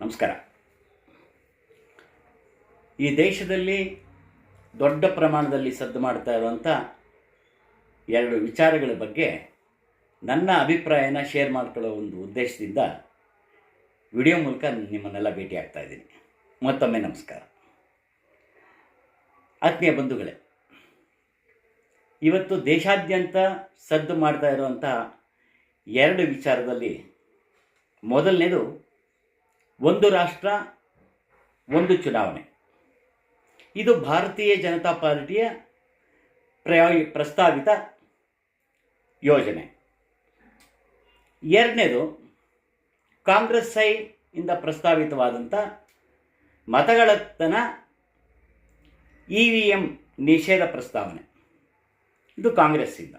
ನಮಸ್ಕಾರ. ಈ ದೇಶದಲ್ಲಿ ದೊಡ್ಡ ಪ್ರಮಾಣದಲ್ಲಿ ಸದ್ದು ಮಾಡ್ತಾ ಇರುವಂಥ ಎರಡು ವಿಚಾರಗಳ ಬಗ್ಗೆ ನನ್ನ ಅಭಿಪ್ರಾಯನ ಶೇರ್ ಮಾಡ್ಕೊಳ್ಳೋ ಒಂದು ಉದ್ದೇಶದಿಂದ ವಿಡಿಯೋ ಮೂಲಕ ನಿಮ್ಮನ್ನೆಲ್ಲ ಭೇಟಿ ಆಗ್ತಾ ಇದ್ದೀನಿ. ಮತ್ತೊಮ್ಮೆ ನಮಸ್ಕಾರ. ಆತ್ಮೀಯ ಬಂಧುಗಳೇ, ಇವತ್ತು ದೇಶಾದ್ಯಂತ ಸದ್ದು ಮಾಡ್ತಾ ಇರುವಂಥ ಎರಡು ವಿಚಾರದಲ್ಲಿ ಮೊದಲನೇದು ಒಂದು ರಾಷ್ಟ್ರ, ಒಂದು ಚುನಾವಣೆ. ಇದು ಭಾರತೀಯ ಜನತಾ ಪಾರ್ಟಿಯ ಪ್ರಯೋ, ಪ್ರಸ್ತಾವಿತ ಯೋಜನೆ. ಎರಡನೇದು, ಕಾಂಗ್ರೆಸ್ ಸೈ ಇಂದ ಪ್ರಸ್ತಾವಿತವಾದಂಥ ಮತಗಳತನ ಇ ವಿ ಎಂ ನಿಷೇಧ ಪ್ರಸ್ತಾವನೆ. ಇದು ಕಾಂಗ್ರೆಸ್ಸಿಂದ.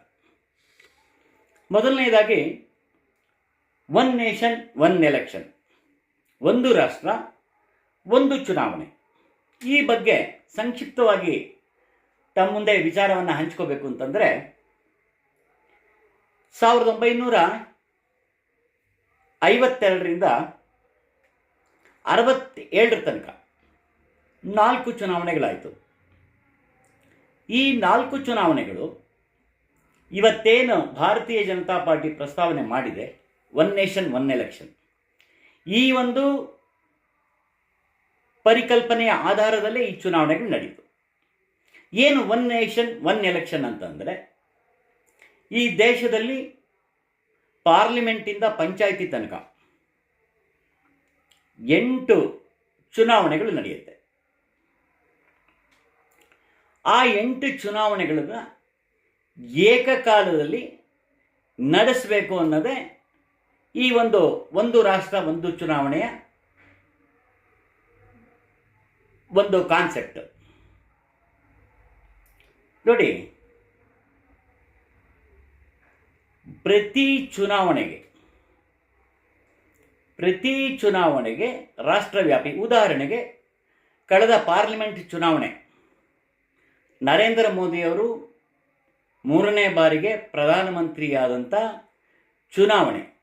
ಮೊದಲನೇದಾಗಿ, ಒನ್ ನೇಷನ್, ಒನ್ ಎಲೆಕ್ಷನ್. ಒಂದು ರಾಷ್ಟ್ರ, ಒಂದು ಚುನಾವಣೆ. ಈ ಬಗ್ಗೆ ಸಂಕ್ಷಿಪ್ತವಾಗಿ ತಮ್ಮ ಮುಂದೆ ವಿಚಾರವನ್ನು ಹಂಚ್ಕೋಬೇಕು ಅಂತಂದರೆ, ಸಾವಿರದ ಒಂಬೈನೂರ ಐವತ್ತೆರಡರಿಂದ ಅರವತ್ತೇಳರ ತನಕ ನಾಲ್ಕು ಚುನಾವಣೆಗಳಾಯಿತು. ಈ ನಾಲ್ಕು ಚುನಾವಣೆಗಳು ಇವತ್ತೇನು ಭಾರತೀಯ ಜನತಾ ಪಾರ್ಟಿ ಪ್ರಸ್ತಾವನೆ ಮಾಡಿದೆ ಒನ್ ನೇಷನ್ ಒನ್ ಎಲೆಕ್ಷನ್ ಈ ಒಂದು ಪರಿಕಲ್ಪನೆಯ ಆಧಾರದಲ್ಲೇ ಈ ಚುನಾವಣೆಗಳು ನಡೆಯಿತು ಏನು ಒನ್ ನೇಷನ್ ಒನ್ ಎಲೆಕ್ಷನ್ ಅಂತಂದರೆ, ಈ ದೇಶದಲ್ಲಿ ಪಾರ್ಲಿಮೆಂಟಿಂದ ಪಂಚಾಯಿತಿ ತನಕ ಎಂಟು ಚುನಾವಣೆಗಳು ನಡೆಯುತ್ತೆ. ಆ ಎಂಟು ಚುನಾವಣೆಗಳನ್ನು ಏಕಕಾಲದಲ್ಲಿ ನಡೆಸಬೇಕು ಅನ್ನೋದೇ ಈ ಒಂದು ಒಂದು ರಾಷ್ಟ್ರ, ಒಂದು ಚುನಾವಣೆಯ ಒಂದು ಕಾನ್ಸೆಪ್ಟ್ ನೋಡಿ, ಪ್ರತಿ ಚುನಾವಣೆಗೆ ಪ್ರತಿ ಚುನಾವಣೆಗೆ ರಾಷ್ಟ್ರವ್ಯಾಪಿ, ಉದಾಹರಣೆಗೆ ಕಳೆದ ಪಾರ್ಲಿಮೆಂಟ್ ಚುನಾವಣೆ. ನರೇಂದ್ರ ಮೋದಿಯವರು ಮೂರನೇ ಬಾರಿಗೆ ಪ್ರಧಾನಮಂತ್ರಿಯಾದಂಥ ಚುನಾವಣೆ.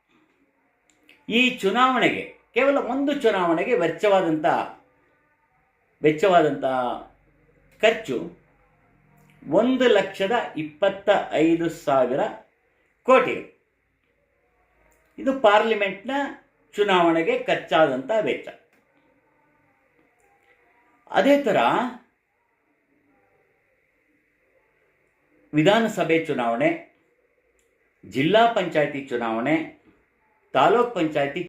ಈ ಚುನಾವಣೆಗೆ, ಕೇವಲ ಒಂದು ಚುನಾವಣೆಗೆ ವೆಚ್ಚವಾದಂಥ ವೆಚ್ಚವಾದಂಥ ಖರ್ಚು ಒಂದು ಲಕ್ಷದ ಇಪ್ಪತ್ತ ಐದು ಸಾವಿರ ಕೋಟಿ. ಇದು ಪಾರ್ಲಿಮೆಂಟ್ನ ಚುನಾವಣೆಗೆ ಖರ್ಚಾದಂಥ ವೆಚ್ಚ. ಅದೇ ಥರ ವಿಧಾನಸಭೆ ಚುನಾವಣೆ, ಜಿಲ್ಲಾ ಪಂಚಾಯತಿ ಚುನಾವಣೆ ತಾಲೂಕ್ ಪಂಚಾಯತಿ